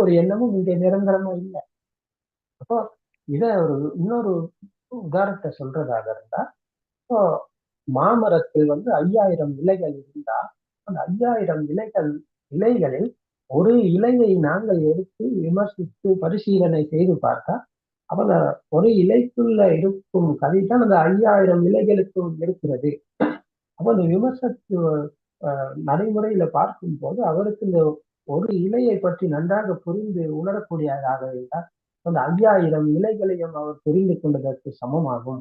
ஒரு எண்ணமும் இங்க நிரந்தரமா இல்லை. அப்போ இத ஒரு இன்னொரு உதாரணத்தை சொல்றதாக இருந்தா இப்போ மாமரத்தில் வந்து ஐயாயிரம் இலைகள் இருந்தா அந்த ஐயாயிரம் இலைகள் இலைகளில் ஒரு இலையை நாங்கள் எடுத்து விமர்சித்து பரிசீலனை செய்து பார்த்தா அப்ப ஒரு இலைக்குள்ள இருக்கும் கதை தான் அந்த ஐயாயிரம் இலைகளுக்கும் இருக்கிறது. அப்போ அந்த விமர்சத்து நடைமுறையில பார்க்கும் போது அவருக்கு இந்த ஒரு இலையை பற்றி நன்றாக புரிந்து உணரக்கூடியதாக இருந்தால் அந்த ஐயாயிரம் இலைகளையும் அவர் புரிந்து கொண்டதற்கு சமமாகும்.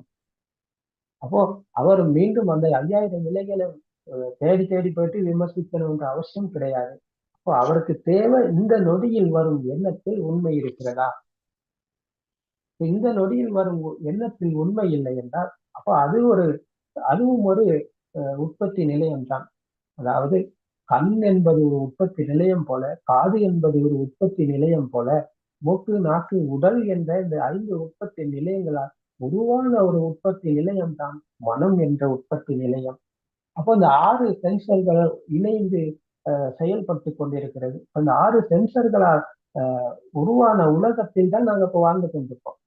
அப்போ அவர் மீண்டும் அந்த ஐயாயிரம் இலைகளை தேடி தேடி போயிட்டு விமர்சிக்கணும்ன்ற அவசியம் கிடையாது. அப்போ அவருக்கு தேவை இந்த நொடியில் வரும் எண்ணத்தில் உண்மை இருக்கிறதா? இந்த நொடியில் வரும் எண்ணத்தில் உண்மை இல்லை என்றால் அப்போ அது ஒரு அதுவும் ஒரு உற்பத்தி நிலையம் தான் அதாவது கண் என்பது ஒரு உற்பத்தி நிலையம் போல காது என்பது ஒரு உற்பத்தி நிலையம் போல மூக்கு நாக்கு உடல் என்ற இந்த ஐந்து உற்பத்தி நிலையங்களால் உருவான ஒரு உற்பத்தி நிலையம் தான் மனம் என்ற உற்பத்தி நிலையம். அப்போ இந்த ஆறு சென்சர்கள் இணைந்து செயல்பட்டு கொண்டிருக்கிறது. அந்த ஆறு சென்சர்களால் உருவான உலகத்தில் தான் நாங்க இப்போ வாழ்ந்து கொண்டிருக்கோம்.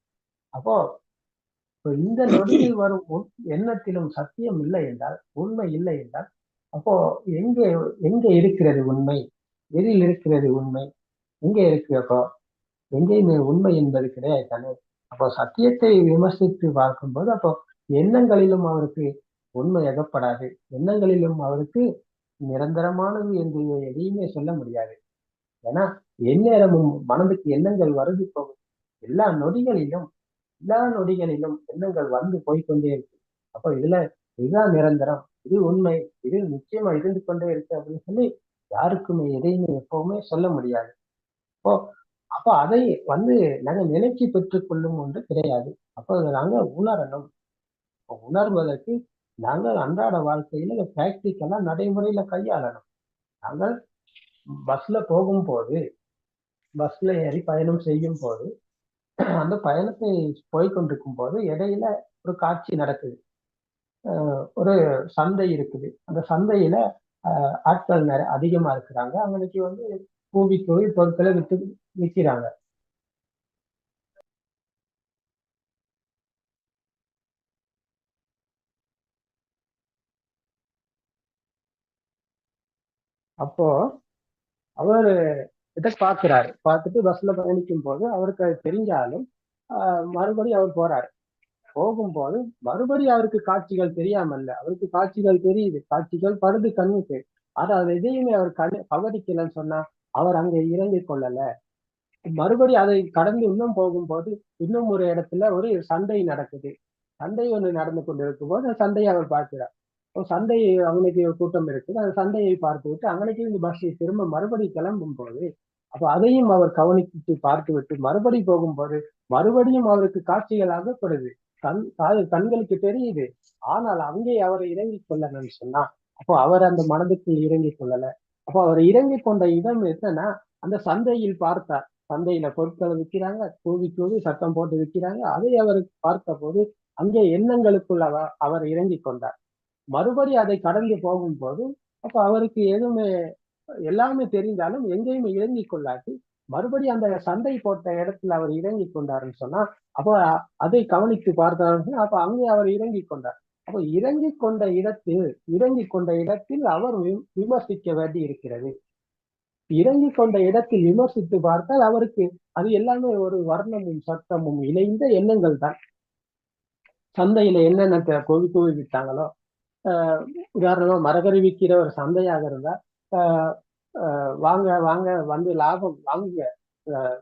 அப்போ இந்த நொடியில் வரும் எண்ணத்திலும் சத்தியம் இல்லை என்றால் உண்மை இல்லை என்றால் அப்போ எங்கே எங்க இருக்கிறது உண்மை? எதில் இருக்கிறது உண்மை? எங்கே இருக்கு அப்போ? எங்கேயுமே உண்மை என்பது கிடையாது தானே? அப்போ சத்தியத்தை விமர்சித்து பார்க்கும்போது அப்போ எண்ணங்களிலும் அவருக்கு உண்மை எகப்படாது எண்ணங்களிலும் அவருக்கு நிரந்தரமானது என்று எதையுமே சொல்ல முடியாது. ஏன்னா எந்நேரமும் மனதுக்கு எண்ணங்கள் வருது போகும். எல்லா நொடிகளிலும் எல்லா நொடிகளிலும் எண்ணங்கள் வந்து போய்கொண்டே இருக்கு. அப்போ இதுல இதுதான் நிரந்தரம். இது உண்மை. இது நிச்சயமா இருந்து கொண்டே இருக்கு அப்படின்னு சொல்லி யாருக்குமே எதையுமே எப்பவுமே சொல்ல முடியாது. இப்போ அப்போ அதை வந்து நாங்க நினைச்சு பெற்றுக்கொள்ளும் ஒன்று கிடையாது. அப்போ அதை நாங்க உணரணும். உணர்வதற்கு நாங்கள் அன்றாட வாழ்க்கையில பிராக்டிக்கலா நடைமுறையில கையாளணும். நாங்கள் பஸ்ல போகும்போது பஸ்ல ஏறி பயணம் செய்யும் போது அந்த பயணத்தை போய்கொண்டிருக்கும் போது இடையில ஒரு காட்சி நடக்குது. ஒரு சந்தை இருக்குது. அந்த சந்தையில ஆட்கள் நிறைய அதிகமா இருக்கிறாங்க. அவங்களுக்கு வந்து கூவி கூவி பொருட்களை வித்து விற்கிறாங்க அப்போ அவர் இதை பார்க்கிறாரு பார்த்துட்டு பஸ்ல பயணிக்கும் போது அவருக்கு அது தெரிஞ்சாலும் மறுபடியும் அவர் போறாரு. போகும்போது மறுபடியும் அவருக்கு காட்சிகள் தெரியாமல்ல. அவருக்கு காட்சிகள் தெரியுது. காட்சிகள் படுது கண்ணுக்கு. ஆனா அது எதையுமே அவர் கண் கவனிக்கலன்னு சொன்னா அவர் அங்க இறங்கி கொள்ளல. மறுபடி அதை கடந்து இன்னும் போகும்போது இன்னும் ஒரு இடத்துல ஒரு சண்டை நடக்குது. சண்டை ஒன்று நடந்து கொண்டு இருக்கும் போது அந்த சண்டையை அவர் பார்க்கிறார். சந்தையை அவனுக்கு கூட்டம் இருக்குது. அந்த சண்டையை பார்த்து விட்டு அவனுக்கு இந்த பஸ்ஸை திரும்ப மறுபடி கிளம்பும் போது அப்ப அதையும் அவர் கவனித்து பார்த்து விட்டு மறுபடி போகும்போது மறுபடியும் அவருக்கு காட்சிகள் அகப்படுது கண் கண்களுக்கு தெரியுது. ஆனால் அங்கே அவர் இறங்கி கொள்ளணும்னு சொன்னா அப்போ அவர் அந்த மனதுக்குள் இறங்கி கொள்ளல. அப்போ அவர் இறங்கி கொண்ட இடம் என்னன்னா அந்த சந்தையில் பார்த்தார். சந்தையில பொருட்களை விற்கிறாங்க கூவி கூவி சத்தம் போட்டு விற்கிறாங்க. அதை அவர் பார்த்த போது அங்கே எண்ணங்களுக்குள் அவர் அவர் இறங்கி கொண்டார். மறுபடி அதை கடந்து போகும்போது அப்ப அவருக்கு எதுவுமே எல்லாமே தெரிந்தாலும் எங்கேயுமே இறங்கி கொள்ளாட்டி மறுபடி அந்த சந்தை போட்ட இடத்துல அவர் இறங்கி கொண்டாருன்னு சொன்னா அப்போ அதை கவனித்து பார்த்தார் அப்ப அங்கே அவர் இறங்கி கொண்டார். அப்போ இறங்கி கொண்ட இடத்தில் இறங்கி கொண்ட இடத்தில் அவர் விமர்சிக்க வேண்டி இருக்கிறது. இறங்கி கொண்ட இடத்தில் விமர்சித்து பார்த்தால் அவருக்கு அது எல்லாமே ஒரு வர்ணமும் சத்தமும் இணைந்த எண்ணங்கள் தான். சந்தையில என்னென்ன கொவி கோவி விட்டாங்களோ உதாரணமா மரகறி விற்கிற ஒரு சந்தையாக இருந்தா வாங்க வாங்க வந்து லாபம் வாங்குங்க.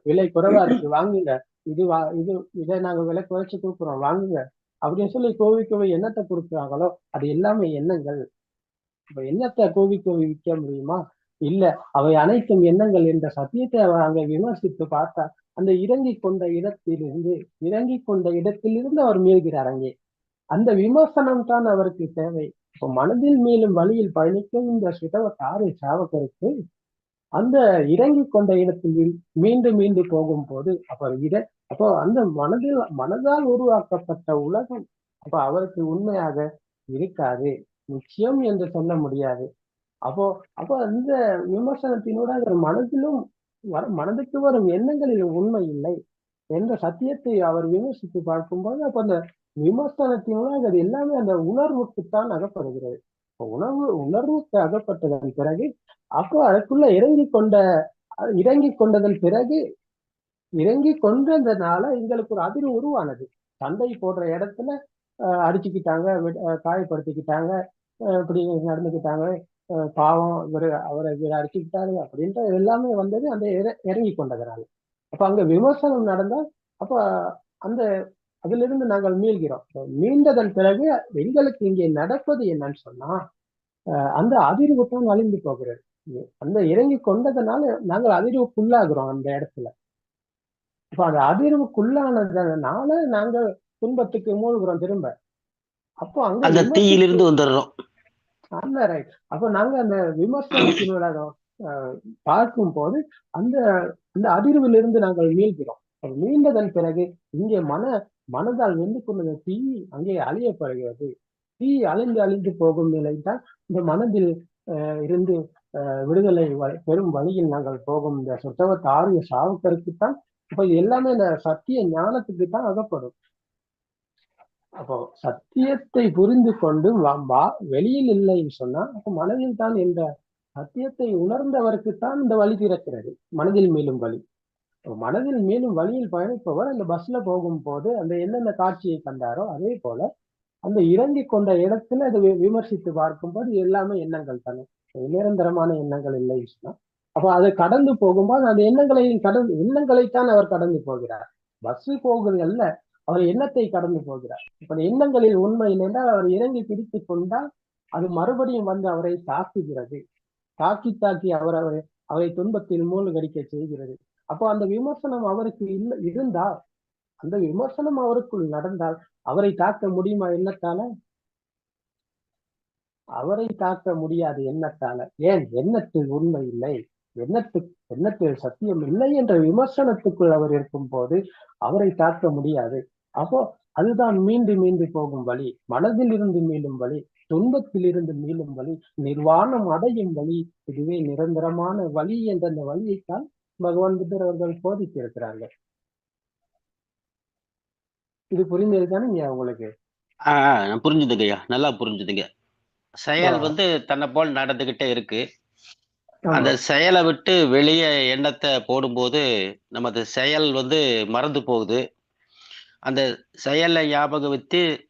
விலை குறைவா இருக்கு வாங்குங்க. இது வா இது இதை நாங்க விலை குறைச்சு கொடுக்குறோம் வாங்குங்க. அப்படின்னு சொல்லி கோவி கோவி என்னத்தை கொடுக்குறாங்களோ அது எல்லாமே எண்ணங்கள். இப்ப எண்ணத்தை கோவி கோவி விற்க முடியுமா? இல்ல அவை அனைத்தும் எண்ணங்கள் என்ற சத்தியத்தை அங்க விமர்சித்து பார்த்தா அந்த இறங்கி கொண்ட இடத்திலிருந்து இறங்கி கொண்ட இடத்திலிருந்து அவர் மீள்கிறார் அங்கே. அந்த விமர்சனம் தான் அவருக்கு தேவை. இப்போ மனதில் மேலும் வழியில் பயணிக்கும் இந்த சுதவத்தாறு சாவகருக்கு அந்த இறங்கி கொண்ட இடத்தில் மீண்டும் மீண்டும் போகும் போது அப்ப இட அப்போ அந்த மனதில் மனதால் உருவாக்கப்பட்ட உலகம் அப்ப அவருக்கு உண்மையாக இருக்காது. நிச்சயம் என்று சொல்ல முடியாது. அப்போ அப்போ அந்த அவர் மனதிலும் வர- மனதுக்கு வரும் எண்ணங்களில் உண்மை இல்லை என்ற சத்தியத்தை அவர் விமர்சித்து பார்க்கும்போது அப்ப அந்த விமர்சனத்தின் மூலம் அது எல்லாமே அந்த உணர்வுக்குத்தான் அகப்படுகிறது. உணர்வு உணர்வுக்கு அகப்பட்டதன் பிறகு அப்போ அதுக்குள்ள இறங்கி கொண்ட இறங்கி கொண்டதன் பிறகு இறங்கி கொண்டதுனால எங்களுக்கு ஒரு அதிர்வு உருவானது. சண்டை போடுற இடத்துல அஹ், அடிச்சுக்கிட்டாங்க காயப்படுத்திக்கிட்டாங்க இப்படி நடந்துக்கிட்டாங்க பாவம் இவர் அவரை இவரை அடிச்சுக்கிட்டாரு அப்படின்ற எல்லாமே வந்தது அந்த இற- இறங்கி கொண்டதுனால. அப்ப அங்க விமர்சனம் நடந்தால் அப்ப அந்த அதிலிருந்து நாங்கள் மீள்கிறோம். மீண்டதன் பிறகு எங்களுக்கு இங்கே நடப்பது என்னன்னு சொன்னா அந்த அதிர்வு தான் அழிந்து போகிறது. அந்த இறங்கி கொண்டதுனால நாங்கள் அதிர்வுக்குள்ளாகிறோம் அந்த இடத்துல. இப்ப அந்த அதிர்வுக்குள்ளானதுனால நாங்க துன்பத்துக்கு மூழ்கிறோம் திரும்ப. அப்போ அங்க அந்த தீயிலிருந்து வந்துடுறோம். அந்த ரைட் அப்போ நாங்க அந்த விமர்சனத்தினூடாக அஹ், பார்க்கும் போது அந்த அந்த அதிர்விலிருந்து நாங்கள் மீள்கிறோம். மீண்டதன் பிறகு இங்கே மன மனதால் வெந்து கொண்டது தீ அங்கே அழியப்படுகிறது தீ அழிந்து அழிந்து போகும் நிலைதான் இந்த மனதில் அஹ், இருந்து அஹ், விடுதலை வ- வழியில் நாங்கள் போகும். இந்த சுத்தவத்த ஆரிய சாவுக்கருக்குத்தான் அப்ப இது எல்லாமே இந்த சத்திய ஞானத்துக்கு தான் அகப்படும். அப்போ சத்தியத்தை புரிந்து கொண்டு வா- வா- வெளியில் இல்லைன்னு சொன்னா அப்ப மனதில் தான் இந்த சத்தியத்தை உணர்ந்தவருக்குத்தான் இந்த வழி திறக்கிறது. மனதில் மேலும் வழி. மனதில் மீண்டும் வழியில் பயணிப்பவர் அந்த பஸ்ல போகும்போது அந்த என்னென்ன காட்சியை கண்டாரோ அதே போல அந்த இறங்கி கொண்ட இடத்துல அதை வி- விமர்சித்து பார்க்கும்போது எல்லாமே எண்ணங்கள் தானே. நிரந்தரமான எண்ணங்கள் இல்லை சொன்னா. அப்ப அதை கடந்து போகும்போது அந்த எண்ணங்களை கடந்து எண்ணங்களைத்தான் அவர் கடந்து போகிறார். பஸ் போகுது அல்ல அவர் எண்ணத்தை கடந்து போகிறார். இப்ப எண்ணங்களில் உண்மை என்றால் அவர் இறங்கி பிடித்து கொண்டால் அது மறுபடியும் வந்து அவரை தாக்குகிறது. தாக்கி தாக்கி அவர் அவரை அவரை துன்பத்தில் மூழ்கடிக்க செய்கிறது. அப்போ அந்த விமர்சனம் அவருக்கு இல்ல இருந்தால் அந்த விமர்சனம் அவருக்குள் நடந்தால் அவரை தாக்க முடியுமா எண்ணத்தால? அவரை தாக்க முடியாது எண்ணத்தால. ஏன்? எண்ணத்தில் உண்மை இல்லை. எண்ணத்து எண்ணத்தில் சத்தியம் இல்லை என்ற விமர்சனத்துக்குள் அவர் இருக்கும் போது அவரை தாக்க முடியாது. அப்போ அதுதான் மீண்டு மீண்டு போகும் வழி. மனதில் இருந்து மீளும் வழி. துன்பத்தில் இருந்து மீளும் வழி நிர்வாணம் அடையும் வழி இதுவே நிரந்தரமான வழி என்ற அந்த வழியைத்தான் பகவான் புத்தர் அவர்கள் போதித்திருக்கிறாங்க. இது புரிந்தது தானே உங்களுக்கு? ஆஹ் நான் புரிஞ்சுதுங்க ஐயா. நல்லா புரிஞ்சுதுங்க. செயல். வந்து தன்னை போல் நடந்துகிட்டே இருக்கு. அந்த செயலை விட்டு வெளியே எண்ணத்தை போடும்போது நமது செயல் வந்து மறந்து போகுது. அந்த செயலை ஞாபகம் வச்சு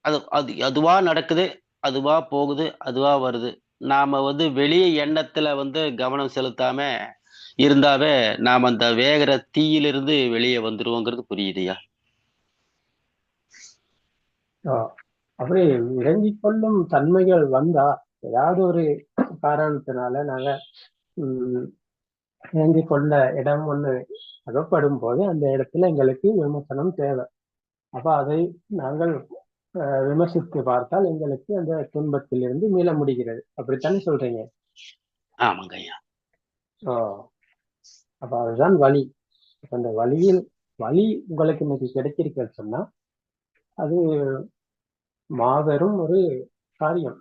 அது அது அதுவா நடக்குது. அதுவா போகுது அதுவா வருது. நாம வந்து வெளியே எண்ணத்துல வந்து கவனம் செலுத்தாம இருந்தாவே நாம் அந்த வேகிற தீயிலிருந்து வெளியே வந்துருவோங்கிறது புரியுதுயா? அப்படி விளங்கி கொள்ளும் தன்மைகள் வந்தா ஏதாவது ஒரு காரணத்தினால நாங்க உம் இறங்கிக் இடம் ஒண்ணு அகப்படும் போது அந்த இடத்துல எங்களுக்கு விமர்சனம் தேவை. அப்ப அதை நாங்கள் விமர்சித்து பார்த்தால் எங்களுக்கு அந்த துன்பத்திலிருந்து மீள முடிகிறது. அப்படித்தானே சொல்றீங்க? ஆமாங்க ஐயா. ஓ அப்ப அதுதான் வழி. அந்த வழியில் வழி உங்களுக்கு இன்னைக்கு கிடைச்சிருக்குன்னு சொன்னா அது மாபெரும் ஒரு காரியம்.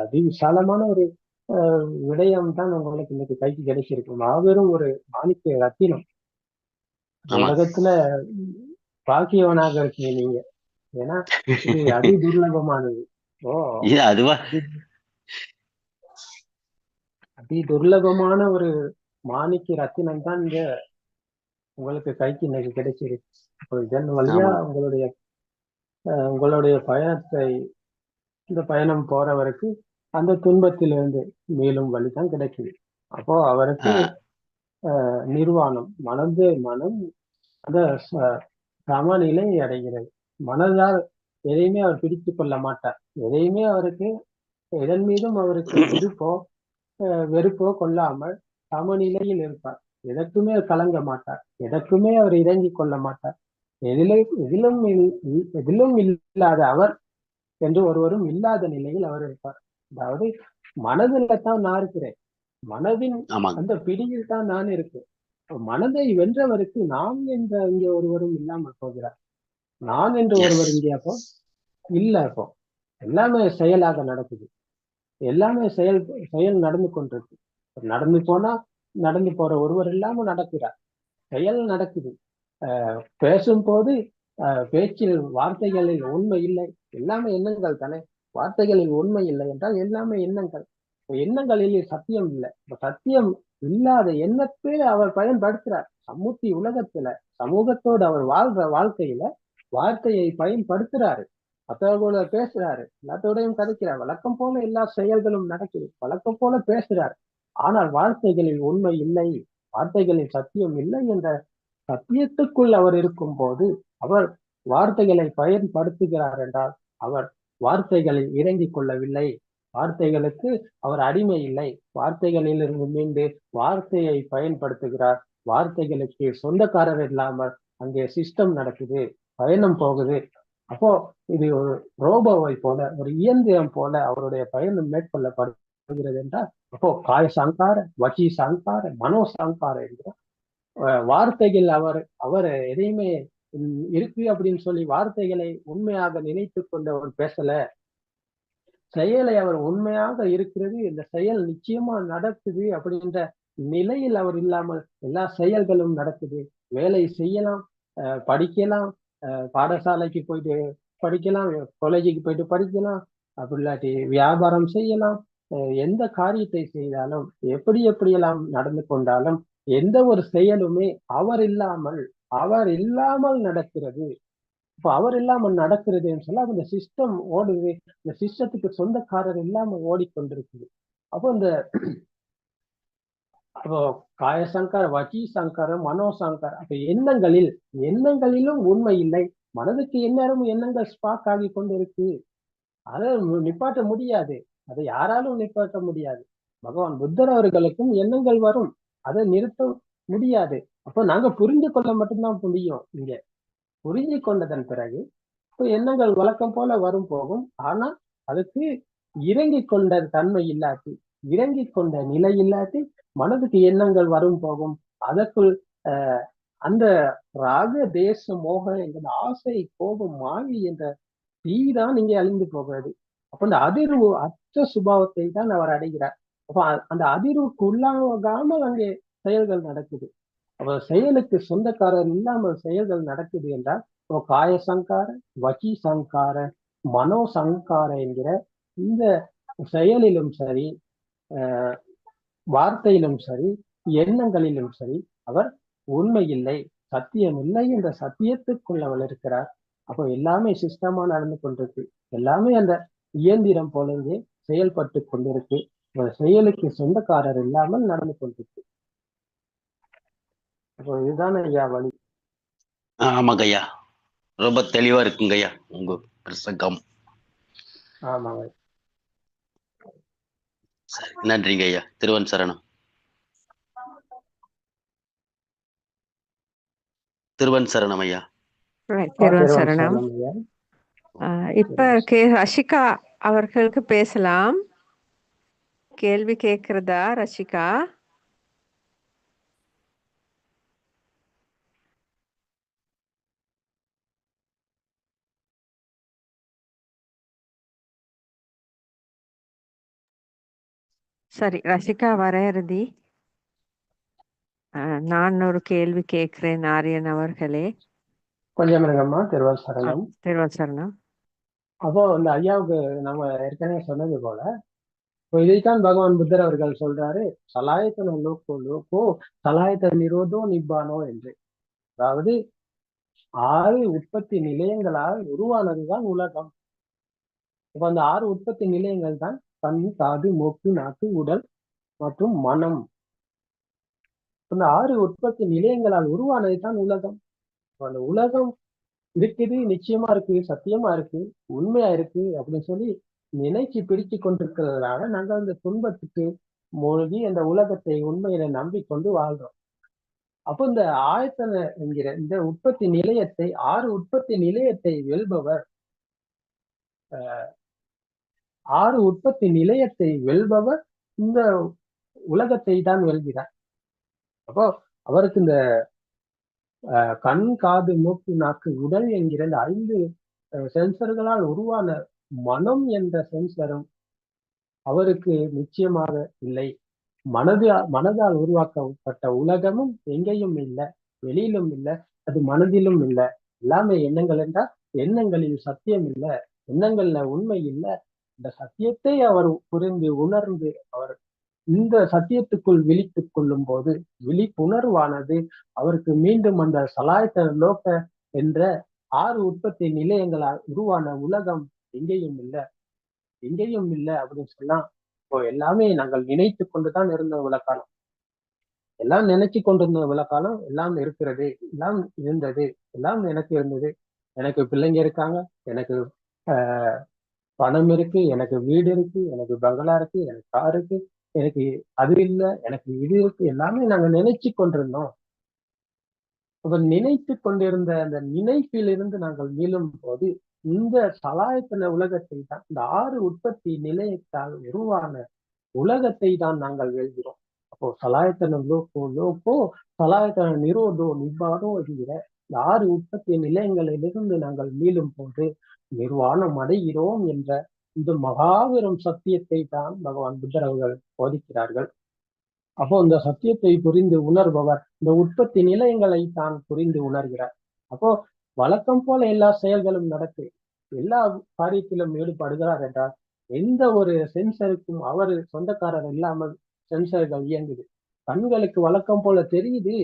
அதி விசாலமான ஒரு அஹ், விடயம் தான் உங்களுக்கு இன்னைக்கு கைக்கு கிடைச்சிருக்கு. மாபெரும் ஒரு மாணிக்க ரத்தினம். உலகத்துல பாக்கியவனாக இருக்கீங்க நீங்க. ஏன்னா அதி துர்லபமானது. ஓ. அதுவா? அதி துர்லபமான ஒரு மாணிக்க ரத்தினம் தான் இங்க உங்களுக்கு கைக்கு இன்னைக்கு கிடைச்சிருக்கு அப்போ இதன் வழியா. உங்களுடைய உங்களுடைய பயணத்தை இந்த பயணம் போறவருக்கு அந்த துன்பத்திலிருந்து மேலும் வழி தான் கிடைக்குது. அப்போ அவருக்கு நிர்வாணம் மனது மனம் அந்த சமநிலை அடைகிறது. மனதால் எதையுமே அவர் பிடித்து கொள்ள மாட்டார். எதையுமே அவருக்கு எதன் மீதும் அவருக்கு விருப்போ வெறுப்போ கொள்ளாமல் சமநிலையில் இருப்பார். எதற்குமே கலங்க மாட்டார். எதற்குமே அவர் இறங்கிக் கொள்ள மாட்டார். எதிலே எதிலும் எதிலும் இல்லாத அவர் என்று ஒருவரும் இல்லாத நிலையில் அவர் இருப்பார். அதாவது மனதில் தான் நான் இருக்கிறேன். மனதின் அந்த பிடியில் தான் நான் இருக்கு மனதை வென்றவருக்கு நான் என்ற இங்கே ஒருவரும் இல்லாமல் போகிறார். நான் என்று. ஒருவர் இங்கே அப்போ? இல்ல அப்போ. எல்லாமே செயலாக நடக்குது. எல்லாமே செயல் செயல் நடந்து கொண்டிருக்கு. நடந்து போனா நடந்து போற ஒருவர் இல்லாம நடக்கிறார். செயல் நடக்குது. பேசும்போது பேச்சில் வார்த்தைகளில் உண்மை இல்லை. எல்லாமே எண்ணங்கள் தானே? வார்த்தைகளில் உண்மை இல்லை என்றால் எல்லாமே எண்ணங்கள். இப்ப எண்ணங்களில் சத்தியம் இல்லை. சத்தியம் இல்லாத எண்ணத்தை அவர் பயன்படுத்துறார் சமூத்தி உலகத்துல சமூகத்தோடு அவர் வாழ்ற வாழ்க்கையில வார்த்தையை பயன்படுத்துறாரு. மற்றவர்களோட பேசுறாரு. எல்லாத்தோடையும் கதைக்கிறார். வழக்கம் போல எல்லா செயல்களும் நடக்குது. வழக்கம் போல பேசுறாரு. ஆனால் வார்த்தைகளில் உண்மை இல்லை. வார்த்தைகளில் சத்தியம் இல்லை என்ற சத்தியத்துக்குள் அவர் இருக்கும் போது அவர் வார்த்தைகளை பயன்படுத்துகிறார் என்றால் அவர் வார்த்தைகளில் இறங்கிக் கொள்ளவில்லை. வார்த்தைகளுக்கு அவர் அடிமை இல்லை. வார்த்தைகளில் இருந்து மீண்டு வார்த்தையை பயன்படுத்துகிறார். வார்த்தைகளுக்கு சொந்தக்காரர் இல்லாமல் அங்கே சிஸ்டம் நடக்குது. பயணம் போகுது. அப்போ இது ஒரு ரோபோவை போல ஒரு இயந்திரம் போல அவருடைய பயணம் மேற்கொள்ளப்படுகிறது என்றால் அப்போ காய சங்கார வகி சங்கார மனோ சங்கார என்ற வார்த்தைகள் அவர் அவர் எதையுமே இருக்கு அப்படின்னு சொல்லி வார்த்தைகளை உண்மையாக நினைத்து கொண்டு அவர் பேசல. செயலை அவர் உண்மையாக இருக்கிறது இந்த செயல் நிச்சயமா நடக்குது அப்படின்ற நிலையில் அவர் இல்லாமல் எல்லா செயல்களும் நடக்குது. வேலை செய்யலாம் அஹ், படிக்கலாம் பாடசாலைக்கு போயிட்டு படிக்கலாம் காலேஜுக்கு போயிட்டு படிக்கலாம் அப்படி இல்லாட்டி வியாபாரம் செய்யலாம். எந்த காரியத்தை செய்தாலும் எப்படி எப்படியெல்லாம் நடந்து கொண்டாலும் எந்த ஒரு செயலுமே அவர் இல்லாமல் அவர் இல்லாமல் நடக்கிறது. இப்போ அவர் இல்லாமல் நடக்கிறதுன்னு சொல்ல அந்த சிஸ்டம் ஓடுது. இந்த சிஸ்டத்துக்கு சொந்தக்காரர் இல்லாமல் ஓடிக்கொண்டிருக்குது. அப்போ இந்த அப்போ காய சங்கார வச்சி சங்காரம் மனோ சங்காரம் அப்ப எண்ணங்களில் எண்ணங்களிலும் உண்மை இல்லை. மனதுக்கு எந்நேரமும் எண்ணங்கள் ஸ்பாக் ஆகி கொண்டிருக்கு. அதை நிப்பாட்ட முடியாது. அதை யாராலும் நிப்பாட்ட முடியாது. பகவான் புத்தர் அவர்களுக்கும் எண்ணங்கள் வரும். அதை நிறுத்த முடியாது. அப்போ நாங்க புரிந்து கொள்ள மட்டும்தான் முடியும் இங்க. புரிஞ்சு கொண்டதன் பிறகு இப்போ எண்ணங்கள் வழக்கம் போல வரும் போகும். ஆனா அதுக்கு இறங்கி கொண்ட தன்மை இல்லாட்டி இறங்கி கொண்ட நிலை இல்லாட்டி மனதுக்கு எண்ணங்கள் வரும் போகும். அதற்குள் அந்த ராக தேச மோகம் என்கிற ஆசை கோபம் மாவி என்ற தீதான் இங்கே அழிந்து போகிறது. அப்ப அந்த அதிர்வு அற்ற சுபாவத்தை தான் அவர் அடைகிறார். அப்ப அந்த அதிர்வுக்கு உள்ளாகாமல் அங்கே செயல்கள் நடக்குது. அப்ப செயலுக்கு சொந்தக்காரர் இல்லாமல் செயல்கள் நடக்குது என்றால் இப்போ காய சங்கார வச்சி சங்கார மனோ சங்கார என்கிற இந்த செயலிலும் சரி வார்த்தையிலும் சரி எண்ணங்களிலும் சரி அவர் உண்மை இல்லை சத்தியம் இல்லை என்ற சத்தியத்துக்குள் அவர் இருக்கிறார். அப்போ எல்லாமே சிஸ்டமா நடந்து கொண்டிருக்கு. எல்லாமே அந்த இயந்திரம் போலவே செயல்பட்டு கொண்டிருக்கு. செயலுக்கு சொந்தக்காரர் இல்லாமல் நடந்து கொண்டிருக்கு. அப்போ இதுதான் ஐயா வழி. ஆமாங்க ஐயா. ரொம்ப தெளிவா இருக்குங்க ஐயா உங்க பிரசங்கம். ஆமாங்க. சரி நன்றிங்க ஐயா. திருவன் சரணம். திருவன் சரணம் ஐயா. திருவன் சரணம். இப்ப கே ரஷிகா அவர்களுக்கு பேசலாம். கேள்வி கேட்கிறதா ரஷிகா? சரி ரஷிகா வரையறுதி. நான் ஒரு கேள்வி கேட்கிறேன் ஆரியன் அவர்களே. கொஞ்சம் இருங்கம்மா திருவள் சரணம் திருவன் சரணம் அப்போ இந்த ஐயாவுக்கு நம்ம ஏற்கனவே சொன்னது போல இதைத்தான் பகவான் புத்தர் அவர்கள் சொல்றாரு சலாயத்தன லோக்கோ லோக்கோ சலாயத்த நிரோதோ நிப்பானோ என்று. அதாவது ஆறு உற்பத்தி நிலையங்களால் உருவானதுதான் உலகம். இப்ப அந்த ஆறு உற்பத்தி நிலையங்கள் தான் கண் காது மூக்கு நாக்கு உடல் மற்றும் மனம். இந்த ஆறு உற்பத்தி நிலையங்களால் உருவானது தான் உலகம் அந்த உலகம் இருக்குது நிச்சயமா இருக்கு சத்தியமா இருக்கு உண்மையா இருக்கு அப்படின்னு சொல்லி நினைச்சு பிடிச்சு கொண்டிருக்கிறதுனால நாங்க அந்த துன்பத்துக்கு மூழ்கி அந்த உலகத்தை உண்மையில நம்பிக்கொண்டு வாழ்றோம். அப்போ இந்த ஆயத்தன என்கிற இந்த உற்பத்தி நிலையத்தை ஆறு உற்பத்தி நிலையத்தை வெல்பவர் அஹ், ஆறு உற்பத்தி நிலையத்தை வெல்பவர் இந்த உலகத்தை தான் வெல்கிறார். அப்போ அவருக்கு இந்த கண் காது மூக்கு நாக்கு உடல் என்கிற இந்த ஐந்து சென்சர்களால் உருவான மனம் என்ற சென்சரும் அவருக்கு நிச்சயமாக இல்லை. மனது மனதால் உருவாக்கப்பட்ட உலகமும் எங்கேயும் இல்லை வெளியிலும் இல்லை அது மனதிலும் இல்லை. எல்லாமே எண்ணங்கள் என்றால் எண்ணங்களில் சத்தியம் இல்லை எண்ணங்கள்ல உண்மை இல்லை இந்த சத்தியத்தை அவர் புரிந்து உணர்ந்து அவர் இந்த சத்தியத்துக்குள் விழித்துக் கொள்ளும் போது விழிப்புணர்வானது அவருக்கு மீண்டும் அந்த சலாயத்த லோக என்ற ஆறு உற்பத்தி நிலையங்களால் உருவான உலகம் எங்கேயும் இல்லை. எங்கேயும் இல்லை அப்படின்னு சொன்னா இப்போ எல்லாமே நாங்கள் நினைத்து கொண்டுதான் இருந்த உலகாலம் எல்லாம் நினைச்சு கொண்டிருந்த உலகாலம் எல்லாம் இருக்கிறது எல்லாம் இருந்தது எல்லாம் எனக்கு இருந்தது. எனக்கு பிள்ளைங்க இருக்காங்க எனக்கு பணம் இருக்கு எனக்கு வீடு இருக்கு எனக்கு பங்களா இருக்கு எனக்கு கார் இருக்கு எனக்கு அது இல்லை எனக்கு இது இருக்கு எல்லாமே நாங்க நினைச்சு கொண்டிருந்தோம். அவர் நினைத்து கொண்டிருந்த அந்த நினைப்பிலிருந்து நாங்கள் மீளும் போது இந்த சலாயத்தன உலகத்தை தான் இந்த ஆறு உற்பத்தி நிலையத்தால் உருவான உலகத்தை தான் நாங்கள் எழுதுகிறோம் அப்போ சலாயத்தன லோகோ லோகோ சலாயத்தன நிரோதோ நிபாதோ என்கிற இந்த ஆறு உற்பத்தி நிலையங்களிலிருந்து நாங்கள் மீளும் போது நிர்வாணம் அடைகிறோம் என்ற இந்த மகாபெரும் சத்தியத்தை தான் பகவான் புத்தர் அவர்கள் போதிக்கிறார்கள். அப்போ இந்த சத்தியத்தை புரிந்து உணர்பவர் இந்த உற்பத்தி நிலையங்களை தான் புரிந்து உணர்கிறார். அப்போ வழக்கம் போல எல்லா செயல்களும் நடக்கு. எல்லா காரியத்திலும் ஈடுபடுகிறார் என்றால் எந்த ஒரு சென்சருக்கும் அவர் சொந்தக்காரர் இல்லாமல் சென்சர்கள் இயங்குது. கண்களுக்கு வழக்கம் போல தெரியுது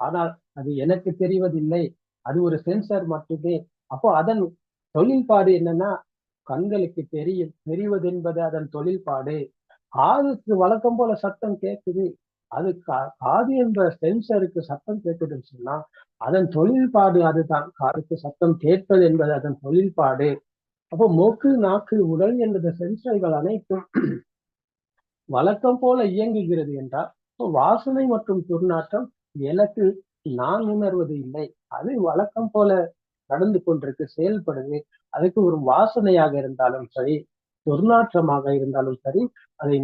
ஆனால் அது எனக்கு தெரிவதில்லை. அது ஒரு சென்சர் மட்டுமே. அப்போ அதன் தொழில்பாடு என்னன்னா கண்களுக்கு தெரியும் தெரிவது என்பது அதன் தொழில்பாடு. காதுக்கு வழக்கம் போல சத்தம் கேட்குது. அது காது என்ற சென்சருக்கு சத்தம் கேட்குதுன்னு சொன்னா அதன் தொழில்பாடு அதுதான். காதுக்கு சத்தம் கேட்பது என்பது அதன் தொழில்பாடு. அப்போ மூக்கு நாக்கு உடல் என்பது சென்சர்கள் அனைத்தும் வழக்கம் போல இயங்குகிறது என்றால் வாசனை மற்றும் துர்நாற்றம் எனக்கு நான் உணர்வது இல்லை. அது வழக்கம் போல நடந்து கொண்டிருக்கு செயல்படுது அதுக்கு ஒரு வாசனையாக இருந்தாலும் சரி துர்நாற்றமாக இருந்தாலும் சரி அதை